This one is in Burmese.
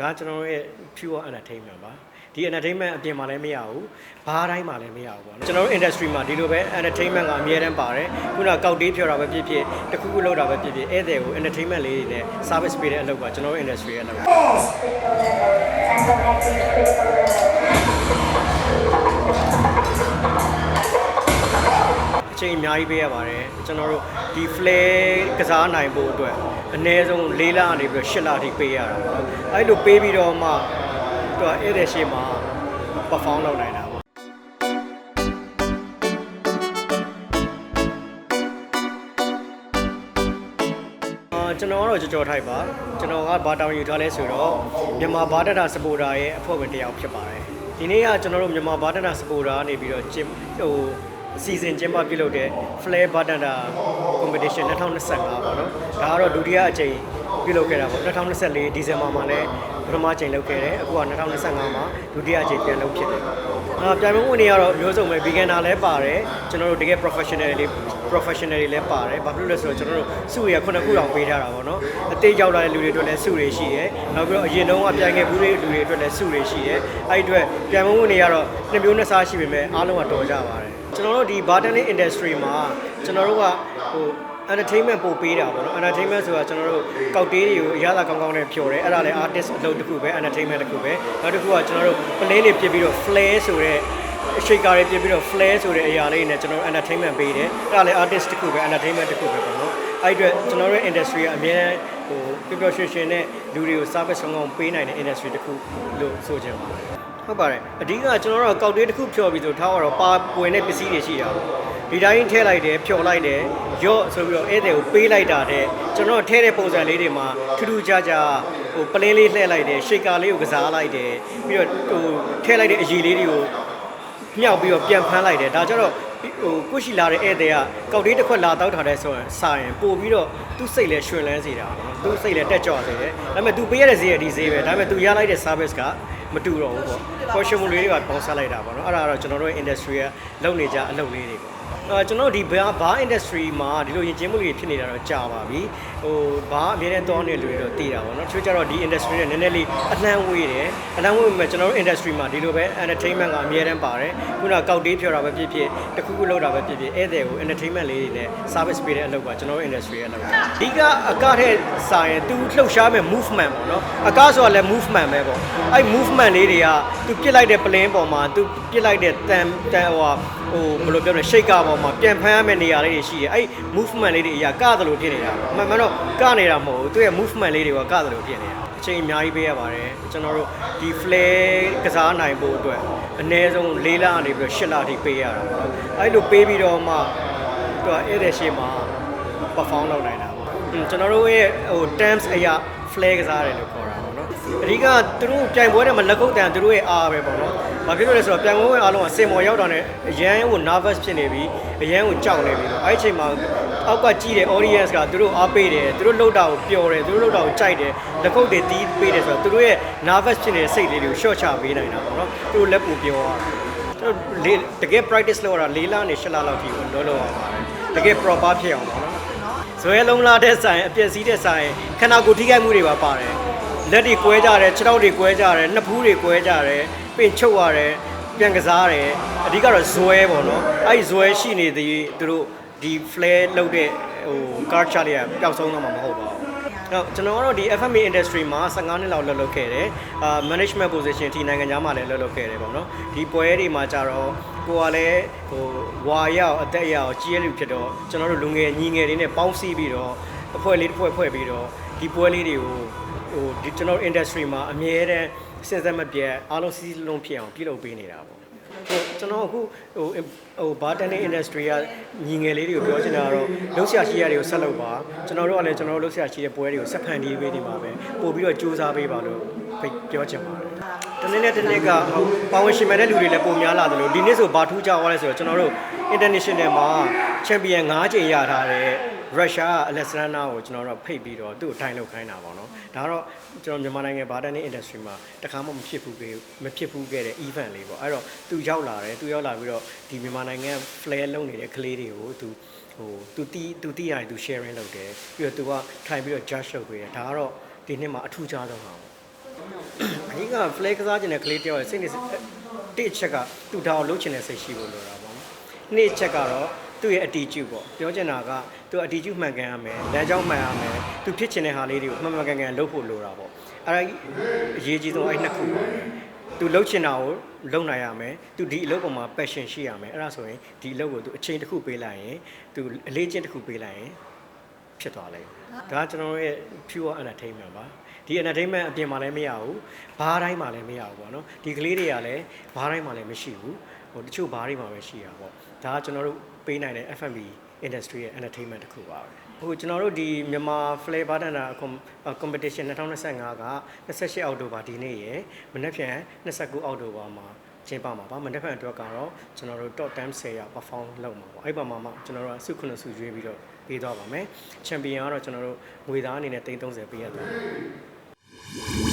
ဒါကကျွန်တော်တို့ရဲ့ pure entertainment ပါဒီ entertainment အပြင်မှာလည်းမရဘူးဘားတိုင်းမှာလည်းမရဘူးပေါ့နော်ကျွန်တော်တို့ industry မှာဒီလိုပဲ entertainment ကအများတန်းပါတယ်ခုနကောက်တေးဖြော်တာပဲဖြစ်ဖြစ်တစ်ခုခုလုပ်တာပဲဖြစ်ဖြစ်ဧည့်သည်ကို entertainment လေးတွေနဲ့ service ပေးတဲ့အလုပ်ကကျွန်တော်တို့ industry ရဲ့အလုပ်ပါအ ချိန်အများကြီးပေးရပါတယ်ကျွန်တော်တို့ဒီ flare ကစားနိုင်ဖို့အတွက်အနည်းဆုံး၄လကနေပြီးတော့၈လအထိပေးရတာပေါ့နော်အဲ့လိုပေးပြီးတော့မှသူကဧည့်သည်ရှေ့မှာ perform လုပ်နိုင်တာပေါ့အာကျွန်တော်ကတော့ကြော်ကြော်ထိုက်ပါကျွန်တော်ကဘာတောင်ယူထားလဲဆိုတော့မြန်မာဘာဒတာစပိုတာရဲ့အဖွဲ့ဝင်တစ်ယောက်ဖြစ်ပါတယ်ဒီနေ့ကကျွန်တော်တို့မြန်မာဘာဒတာစပိုတာကနေပြီးတော့ကျင်းဟို အစီအစဉ်ကျင်းပပြုလုပ်တဲ့ Flare Badanta Competition 2025ပေါ့နော်ဒါကတော့ဒုတိယအကြိမ်ပြုလုပ်ခဲ့တာပေါ့2024ဒီဇင်ဘာမှာလည်းပထမအကြိမ်လုပ်ခဲ့တယ်အခုက2025မှာဒုတိယအကြိမ်ပြန်လုပ်ဖြစ်တယ် အာပြိုင်ပွဲဝင်တွေကတော့မျိုးစုံပဲ beginner လည်းပါတယ်ကျွန်တော်တို့တကယ် professional တွေ professional တွေလည်းပါတယ်ဘာဖြစ်လို့လဲဆိုတော့ကျွန်တော်တို့စုတွေကခုနှစ်ခုတောင်ပေးထားတာပေါ့နော်အသေးကြောက်လာတဲ့လူတွေအတွက်လည်းစုတွေရှိတယ်နောက်ပြီးတော့အရင်တုန်းကပြိုင်ခဲ့ဘူးတဲ့လူတွေအတွက်လည်းစုတွေရှိတယ်အဲ့ဒီအတွက်ပြိုင်ပွဲဝင်တွေကတော့နှစ်မျိုးနှစ်စားရှိပေမဲ့အားလုံးကတော်ကြပါတယ်ကျွန်တော်တို့ဒီ bartending industry မှာကျွန်တော်တို့ကဟို entertainment ပို့ပေးတာပေါ့နော် entertainment ဆိုတာကျွန်တော်တို့ကောက်တေးတွေကိုအရသာကောင်းကောင်းနဲ့ဖြော်တယ်အဲ့ဒါလည်း artist အလုပ်တစ်ခုပဲ entertainment တစ်ခုပဲနောက်တစ်ခုကကျွန်တော်တို့ play တွေပြစ်ပြီးတော့ flare ဆိုတဲ့ shaker တွေပြစ်ပြီးတော့ flare ဆိုတဲ့အရာလေးနဲ့ကျွန်တော်တို့ entertainment ပေးတယ်အဲ့ဒါလည်း artist တစ်ခုပဲ entertainment တစ်ခုပဲပေါ့နော်အဲ့ဒီအတွက်ကျွန်တော်တို့ industry ကအများဟိုပျော်ပျော်ရွှင်ရွှင်နဲ့လူတွေကို service ကောင်းကောင်းပေးနိုင်တဲ့ industry တစ်ခုလို့ဆိုချင်ပါတယ်ဟုတ်ပါတယ်အဓိကကျွန်တော်တို့ကောက်တေးတစ်ခုဖြော်ပြီးဆိုထားတော့ပါပွင့်တဲ့ပစ္စည်းတွေရှိတာပေါ့ ဒီတိုင်းထည့်လိုက်တယ်ဖြော်လိုက်တယ်ရော့ဆိုပြီးတော့ဧည့်သည်ကိုပေးလိုက်တာတဲ့ကျွန်တော်ထည့်တဲ့ပုံစံလေးတွေမှာထူးထူးခြားခြားဟိုပလင်းလေးလှည့်လိုက်တယ် shaker လေးကိုကစားလိုက်တယ်ပြီးတော့ဟိုထည့်လိုက်တဲ့အရည်လေးတွေကိုမြောက်ပြီးတော့ပြန်ဖမ်းလိုက်တယ်ဒါကြတော့ဟိုကိုရှိလာတဲ့ဧည့်သည်ကကောက်တေးတစ်ခွက်လာတောက်ထားတဲ့ဆိုရင်စာရင်ပို့ပြီးတော့သူ့စိတ်လဲရွှင်လန်းစေတာပေါ့နော်သူ့စိတ်လဲတက်ကြွစေတယ်ဒါပေမဲ့ तू ပေးရတဲ့ဈေးရဒီဈေးပဲဒါပေမဲ့ तू ရလိုက်တဲ့ service ကမတူတော့ဘူးပေါ့ portion မလေးတွေကပေါင်းစားလိုက်တာပေါ့နော်အဲ့ဒါကတော့ကျွန်တော်တို့ရဲ့ industry ကလုပ်နေကြအလုပ်လေးတွေပေါ့ အဲကျွန်တော်တို့ဒီဘာဘာ industry မှာဒီလိုယဉ်ကျေးမှုတွေဖြစ်နေတာတော့ကြာပါပြီဟိုဘာအများနဲ့တောင်းနေလူတွေတော့တည်တာပေါ့နော်သူတို့ကြတော့ဒီ industry နဲ့နည်းနည်းလေးအနှံဝေးတယ်အနှံဝေးပေမဲ့ကျွန်တော်တို့ industry မှာဒီလိုပဲ entertainment ကအများတန်းပါတယ်ခုနကောက်တေးဖြော်တာပဲဖြစ်ဖြစ်တစ်ခုခုလုပ်တာပဲဖြစ်ဖြစ်ဧည့်သည်ကို entertainment လေးတွေနဲ့ service ပေးတဲ့အလုပ်ကကျွန်တော်တို့ industry ရဲ့အလုပ်ပါအဓိကအကထက်စာရင်သူလှုပ်ရှားမဲ့ movement ပေါ့နော်အကဆိုတာလည်း movement ပဲပေါ့အဲ့ movement လေးတွေကသူပြစ်လိုက်တဲ့ plane ပေါ်မှာသူပြစ်လိုက်တဲ့တန်တန်ဟို ဟိုဘယ်လိုပြောမလဲ shaker ပေါ်မှာပြန်ဖမ်းရမယ့်နေရာလေးတွေရှိတယ်အဲ့ movement လေးတွေအရာကသလိုဖြစ်နေတာပေါ့အမှန်မှန်တော့ကနေတာမဟုတ်ဘူးသူရဲ့ movement လေးတွေကကသလိုဖြစ်နေတာအချိန်အများကြီးပေးရပါတယ်ကျွန်တော်တို့ဒီ flare ကစားနိုင်ဖို့အတွက်အနည်းဆုံး၄လကနေပြီးတော့၈လအထိပေးရတာပေါ့နော်အဲ့လိုပေးပြီးတော့မှသူကဧည့်သည်ရှေ့မှာ perform လုပ်နိုင်တာပေါ့อืมကျွန်တော်တို့ရဲ့ဟို terms အရာ flare ကစားတယ်လို့ခေါ်တာပေါ့နော်အဓိကသူတို့ပြိုင်ပွဲတွေမှာလက်ကုပ်တန်သူတို့ရဲ့အားပဲပေါ့နော်ဘာဖြစ်လို့လဲဆိုတော့ပြိုင်ပွဲဝင်အားလုံးကစင်မော်ရောက်တာနဲ့အရန်ကို nervous ဖြစ်နေပြီးအရန်ကိုကြောက်နေပြီတော့အဲ့ဒီအချိန်မှာအောက်ကကြည့်တဲ့ audience ကသူတို့အားပေးတယ်သူတို့လှုပ်တာကိုပျော်တယ်သူတို့လှုပ်တာကိုကြိုက်တယ်လက်ကုပ်တွေတီးပေးတယ်ဆိုတော့သူတို့ရဲ့ nervous ဖြစ်နေတဲ့စိတ်လေးတွေကို short ချပေးနိုင်တာပေါ့နော်သူတို့လက်ပူပြောရတာကျွန်တော်လေးတကယ် practice လုပ်ရတာ၄လနဲ့၈လလောက်ထိကိုလောလောရပါတယ်တကယ် proper ဖြစ်အောင်ပေါ့နော် ဇွဲလုံးလာတဲ့ဆိုင်အပြည့်စည်းတဲ့ဆိုင်ခန္ဓာကိုယ်ထိခိုက်မှုတွေပါပါတယ်လက်တွေကွဲကြတယ်ခြေထောက်တွေကွဲကြတယ်နှစ်ဖူးတွေကွဲကြတယ်ပင်ချုပ်ရတယ်ပြန်ကစားတယ်အဓိကတော့ဇွဲပေါ့နော်အဲ့ဒီဇွဲရှိနေသည်သူတို့ဒီ flare လုပ်တဲ့ဟို card chart လေးကပျောက်ဆုံးတော့မှာမဟုတ်ပါဘူး တော့ကျွန်တော်ကတော့ဒီ FMA industry မှာ15နှစ်လောက်လှုပ်လှုပ်ခဲ့တယ်အာ management position ဒီနိုင်ငံခြားမှာလည်းလှုပ်လှုပ်ခဲ့တယ်ပေါ့နော်ဒီပွဲတွေမှာကြတော့ကိုကလည်းဟိုဝါရောက်အသက်ရောက်ကြီးရလူဖြစ်တော့ကျွန်တော်တို့လူငယ်ညီငယ်တွေနဲ့ပေါင်းစည်းပြီးတော့အဖွဲ့လေးတစ်ဖွဲ့ဖွဲ့ပြီးတော့ဒီပွဲလေးတွေကိုဟိုဒီကျွန်တော်တို့ industry မှာအမြဲတမ်းစဉ်ဆက်မပြတ်အားလုံးစီးလုံးဖြစ်အောင်ပြုလုပ်ပေးနေတာပေါ့ဟို ကျွန်တော်အခုဟိုဟိုဘာတန်တဲ့ industry ကညီငယ်လေးတွေကိုပြောချင်တာကတော့လှုပ်ရှားရှိရတွေကိုဆက်လုပ်ပါကျွန်တော်တို့ကလည်းကျွန်တော်တို့လှုပ်ရှားရှိတဲ့ပွဲတွေကိုဆက်ဖန်တီးပေးနေပါပဲပို့ပြီးတော့စူးစမ်းပေးပါလို့ဖိတ်ပြောချင်ပါတယ်တနေ့နဲ့တနေ့ကဟိုပါဝင်ရှင်မဲ့တဲ့လူတွေလည်းပုံများလာတယ်လို့ဒီနေ့ဆိုဘာထူးကြသွားလဲဆိုတော့ကျွန်တော်တို့ international မှာ champion 5ချိန်ရထားတဲ့ရုရှားအလက်စရန်နာကိုကျွန်တော်တို့ဖိတ်ပြီးတော့သူ့ကိုထိုင်လုပ်ခိုင်းတာပေါ့နော် ဒါကတော့ကျွန်တော်မြန်မာနိုင်ငံဘာတန်တဲ့ industry မှာတခါမှမဖြစ်ဘူးခဲ့မဖြစ်ဘူးခဲ့တဲ့ event လေးပေါ့အဲ့တော့သူရောက်လာတယ်သူရောက်လာပြီးတော့ဒီမြန်မာနိုင်ငံ flare လုပ်နေတဲ့ကလေးတွေကိုသူဟိုသူတီးသူတီးရတယ်သူ sharing လုပ်တယ်ပြီးတော့သူကထိုင်ပြီးတော့ judge လုပ်ပေးတယ်ဒါကတော့ဒီနှစ်မှာအထူးခြားဆုံးဟာပေါ့အဓိက flag ကစားခြင်းနဲ့ကလေးတယောက်ရဲ့စိတ်နေတစ်ချက်ကသူ့ဒါကိုလုံးချင်တဲ့စိတ်ရှိဖို့လိုတာပေါ့နော်နှစ်ချက်ကတော့ သူ့ရဲ့အတီးကျုပေါ့ပြောချင်တာကသူအတီးကျုမှန်ကန်ရမယ်လမ်းကြောင်းမှန်ရမယ်သူဖြစ်ချင်တဲ့ဟာလေးတွေကိုမှန်မှန်ကန်ကန်လုပ်ဖို့လိုတာပေါ့အဲ့ဒါအရေးကြီးဆုံးအဲ့နှစ်ခုပါပဲသူလှုပ်ချင်တာကိုလုပ်နိုင်ရမယ်သူဒီအလုပ်ပေါ်မှာ passion ရှိရမယ်အဲ့ဒါဆိုရင်ဒီအလုပ်ကိုသူအချိန်တစ်ခုပေးလိုက်ရင်သူအလေးချင်းတစ်ခုပေးလိုက်ရင်ဖြစ်သွားလိမ့်မယ်ဒါကကျွန်တော်တို့ရဲ့ pure entertainment ပါဒီ entertainment အပြင်မှာလည်းမရဘူးဘားတိုင်းမှာလည်းမရဘူးပေါ့နော်ဒီကလေးတွေကလည်းဘားတိုင်းမှာလည်းမရှိဘူးဟိုတချို့ဘားတွေမှာပဲရှိရပေါ့ ဒါကကျွန်တော်တို့ပေးနိုင်တဲ့ F&B industry ရဲ့ entertainment တစ်ခုပါပဲဟိုကျွန်တော်တို့ဒီမြန်မာ flavor dana competition 2025က28အောက်တိုဘာဒီနေ့ရယ်မနေ့ဖြန်29အောက်တိုဘာမှာကျင်းပမှာပါမနေ့ဖြန်အတွက်ကတော့ကျွန်တော်တို့ top 10 10ရောက် perform လုပ်မှာပေါ့အဲ့ပါမှာမှကျွန်တော်တို့အစုခုနှစ်စုရွေးပြီးတော့ပေးသွားပါမယ်ချန်ပီယံကတော့ကျွန်တော်တို့ငွေသားအနေနဲ့330ပေးရသွားတယ်